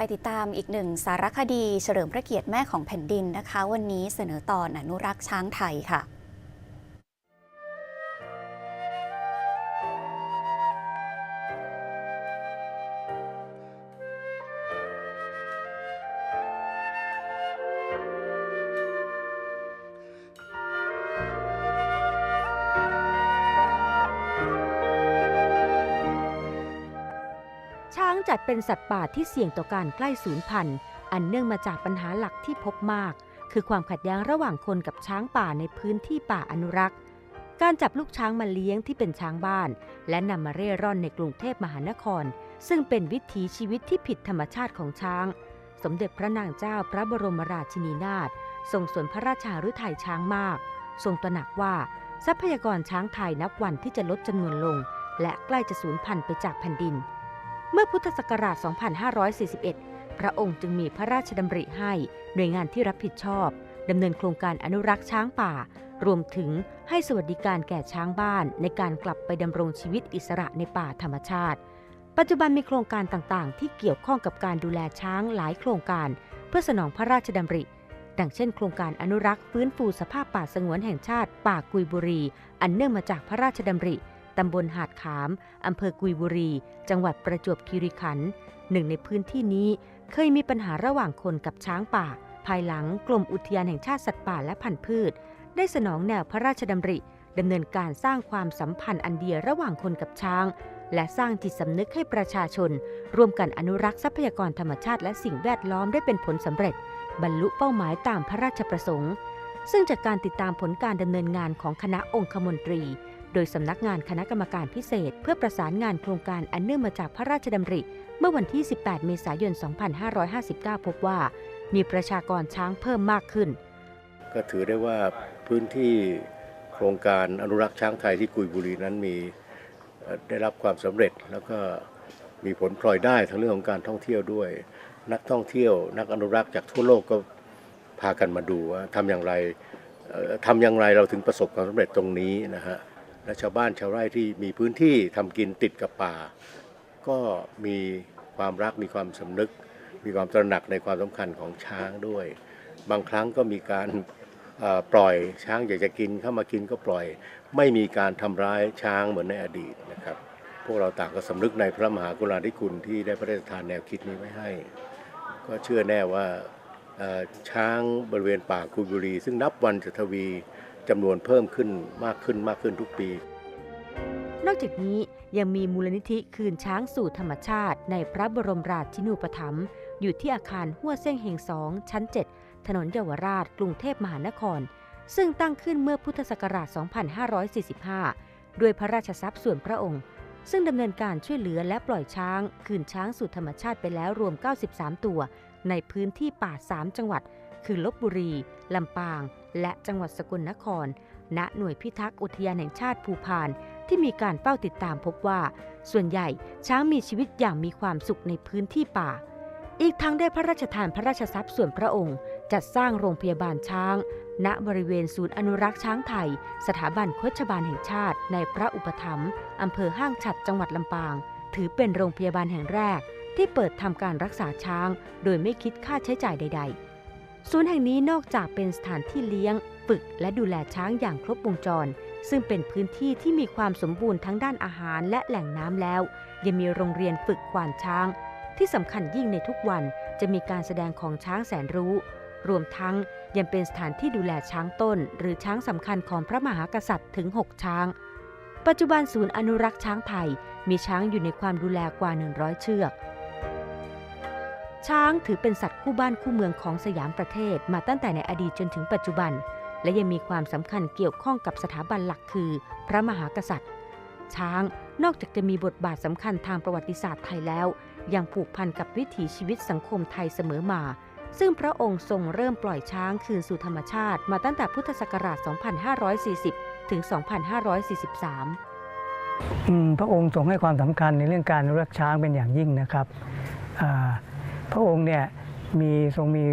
ไปติดตามอีกหนึ่งสารคดีเฉลิมพระเกียรติแม่ของแผ่นดินนะคะ วันนี้เสนอตอนอนุรักษ์ช้างไทยค่ะ จัดเป็นสัตว์ป่าที่เสี่ยงต่อการใกล้สูญพันธุ์ อันเนื่องมาจากปัญหาหลักที่พบมาก คือความขัดแย้งระหว่างคนกับช้างป่าในพื้นที่ป่าอนุรักษ์ การจับลูกช้างมาเลี้ยงที่เป็นช้างบ้าน และนำมาเร่ร่อนในกรุงเทพมหานคร ซึ่งเป็นวิถีชีวิตที่ผิดธรรมชาติของช้าง สมเด็จพระนางเจ้าพระบรมราชินีนาถทรงสวนพระราชาฤทัยช้างมาก ทรงตระหนักว่าทรัพยากรช้างไทยนับวันที่จะลดจำนวนลง และใกล้จะสูญพันธุ์ไปจากแผ่นดิน เมื่อพุทธศักราช 2541 พระองค์จึงมีพระราชดำริให้หน่วยงานที่รับผิดชอบดำเนินโครงการอนุรักษ์ช้างป่า รวมถึงให้สวัสดิการแก่ช้างบ้านในการกลับไปดำรงชีวิตอิสระในป่าธรรมชาติ ปัจจุบันมีโครงการต่างๆ ที่เกี่ยวข้องกับการดูแลช้างหลายโครงการ เพื่อสนองพระราชดำริ ดังเช่น โครงการอนุรักษ์ฟื้นฟูสภาพป่าสงวนแห่งชาติ ป่ากุยบุรี อันเนื่องมาจากพระราชดำริ ตำบลหาดขาม อำเภอกุยบุรี จังหวัดประจวบคีรีขันธ์หนึ่งในพื้นที่นี้เคยมีปัญหาระหว่างคนกับช้างป่า ภายหลังกรมอุทยานแห่งชาติสัตว์ป่าและพันธุ์พืช ได้สนองแนวพระราชดำริดำเนินการสร้างความสัมพันธ์อันเดียระหว่างคนกับช้าง และสร้างจิตสำนึกให้ประชาชน ร่วมกันอนุรักษ์ทรัพยากรธรรมชาติและสิ่งแวดล้อมได้เป็นผลสำเร็จ บรรลุเป้าหมายตามพระราชประสงค์ ซึ่งจากการติดตามผลการดำเนินงานของคณะองคมนตรี โดยสำนักงานคณะกรรมการพิเศษ เพื่อประสานงานโครงการอันเนื่องมาจากพระราชดำริ เมื่อวันที่ 18 เมษายน 2559 พบว่า มีประชากรช้างเพิ่มมากขึ้น ก็ถือได้ว่าพื้นที่โครงการอนุรักษ์ช้างไทยที่กุยบุรีนั้นมีได้รับความสำเร็จแล้วก็มีผลพลอยได้ทั้งเรื่องของการท่องเที่ยวด้วย นักท่องเที่ยว นักอนุรักษ์จากทั่วโลกก็พากันมาดูว่าทำอย่างไรทำอย่างไรเราถึงประสบความสำเร็จตรงนี้นะฮะ และชาวบ้านชาวไร่ที่มีพื้นที่ทำกินติดกับป่า ก็มีความรักมีความสำนึก มีความตระหนักในความสำคัญของช้างด้วย บางครั้งก็มีการปล่อยช้างอยากจะกินเข้ามากินก็ปล่อย ไม่มีการทำร้ายช้างเหมือนในอดีตนะครับ พวกเราต่างก็สำนึกในพระมหากรุณาธิคุณที่ได้พระราชทานแนวคิดนี้ไว้ให้ ก็เชื่อแน่ว่า ช้างบริเวณป่ากุยบุรี ซึ่งนับวันจะทวีจำนวนเพิ่มขึ้นมากขึ้นมากขึ้นทุกปี นอกจากนี้ยังมีมูลนิธิคืนช้างสู่ธรรมชาติ ในพระบรมราชินูปถัมภ์อยู่ที่อาคารหัวเส้งเฮงสองชั้น 7 ถนนเยาวราช กรุงเทพมหานคร ซึ่งตั้งขึ้นเมื่อพุทธศักราช 2545 ด้วยพระราชทรัพย์ส่วนพระองค์ ซึ่งดำเนินการช่วยเหลือและปล่อยช้าง คืนช้างสู่ธรรมชาติไปแล้วรวม 93 ตัว ในพื้นที่ป่า 3 จังหวัด คือลบบุรี ลำปาง และจังหวัดสกลนคร ณ หน่วยพิทักษ์อุทยานแห่งชาติภูพาน ที่มีการเฝ้าติดตามพบว่า ส่วนใหญ่ช้างมีชีวิตอย่างมีความสุขในพื้นที่ป่า อีกทั้งได้พระราชทานพระราชทรัพย์ส่วนพระองค์ จัดสร้างโรงพยาบาลช้าง ณบริเวณศูนย์อนุรักษ์ช้างไทย สถาบันโคชบาลแห่งชาติ ในพระอุปถัมภ์อำเภอห้างฉัดจังหวัดลำปาง ถือเป็นโรงพยาบาลแห่งแรก ที่เปิดทำการรักษาช้าง โดยไม่คิดค่าใช้จ่ายใด ๆ ศูนย์แห่งนี้นอกจากเป็นสถานที่เลี้ยง ฝึกและดูแลช้างอย่างครบวงจร ซึ่งเป็นพื้นที่ที่มีความสมบูรณ์ทั้งด้านอาหารและแหล่งน้ำแล้ว ยังมีโรงเรียนฝึกควานช้าง ที่สำคัญยิ่งในทุกวันจะมีการแสดงของช้างแสนรู้ รวมทั้งยังเป็นสถานที่ดูแลช้างต้น หรือช้างสำคัญของพระมหากษัตริย์ถึง 6 ช้าง ปัจจุบันศูนย์อนุรักษ์ช้างไทยมีช้างอยู่ในความดูแลกว่า 100 เชือก ช้างถือเป็นสัตว์คู่บ้านคู่เมืองของสยามประเทศมาตั้งแต่ในอดีตจนถึงปัจจุบัน และยังมีความสำคัญเกี่ยวข้องกับสถาบันหลักคือ พระมหากษัตริย์ ช้างนอกจากจะมีบทบาทสำคัญทางประวัติศาสตร์ไทยแล้ว ยังผูกพันกับวิถีชีวิตสังคมไทยเสมอมา ซึ่งพระองค์ทรงเริ่มปล่อยช้างคืนสู่ธรรมชาติมาตั้งแต่พุทธศักราช 2540 ถึง 2543 พระองค์ทรงให้ความสำคัญในเรื่องการรักช้างเป็นอย่างยิ่งนะครับ พระองค์เนี่ยมีทรงมี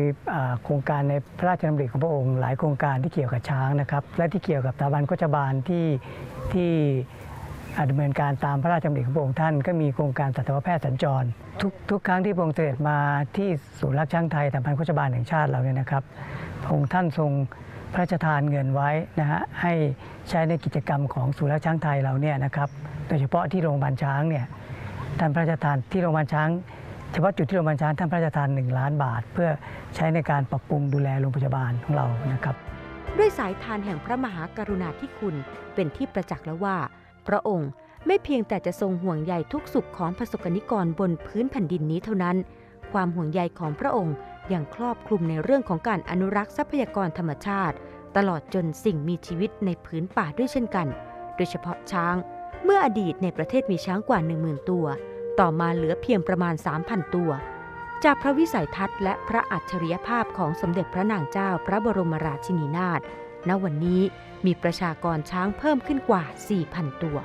โครงการในพระราชดำริของพระองค์ หลายโครงการที่เกี่ยวกับช้างนะครับ และที่เกี่ยวกับสถาบันโฆษบาลที่ที่ ดำเนินการตามพระราชดำริของพระองค์ท่านก็มีโครงการสัตวแพทย์สัญจร ทุกทุกครั้งที่พระองค์เสด็จมาที่ศูนย์รักช้างไทยตามพันโฆษบาลแห่งชาติเราเนี่ยนะครับพระองค์ท่านทรงพระราชทานเงินไว้นะฮะให้ใช้ในกิจกรรมของศูนย์รักช้างไทยเราเนี่ยนะครับโดยเฉพาะที่โรงพยาบาลช้างเนี่ยท่านพระราชทานที่โรงพยาบาลช้างเฉพาะจุดที่โรงพยาบาลช้างท่านพระราชทาน 1 ล้านบาท เพื่อใช้ในการปรับปรุงดูแลโรงพยาบาลของเรานะครับ ด้วยสายทานแห่งพระมหากรุณาธิคุณเป็นที่ประจักษ์แล้วว่า พระองค์ไม่เพียงแต่จะทรงห่วงใยทุกสุขของประสบกนิกรบนพื้นแผ่นดินนี้เท่านั้น ความห่วงใยของพระองค์ยังครอบคลุมในเรื่องของการอนุรักษ์ทรัพยากรธรรมชาติ ตลอดจนสิ่งมีชีวิตในพื้นป่าด้วยเช่นกัน โดยเฉพาะช้าง เมื่ออดีตในประเทศมีช้างกว่า 10,000 ตัว ต่อมาเหลือเพียงประมาณ 3,000 ตัว จากพระวิสัยทัศน์และพระอัจฉริยภาพของสมเด็จพระนางเจ้าพระบรมราชินีนาถ ณวันนี้มีประชากรช้างเพิ่มขึ้นกว่า 4,000 ตัว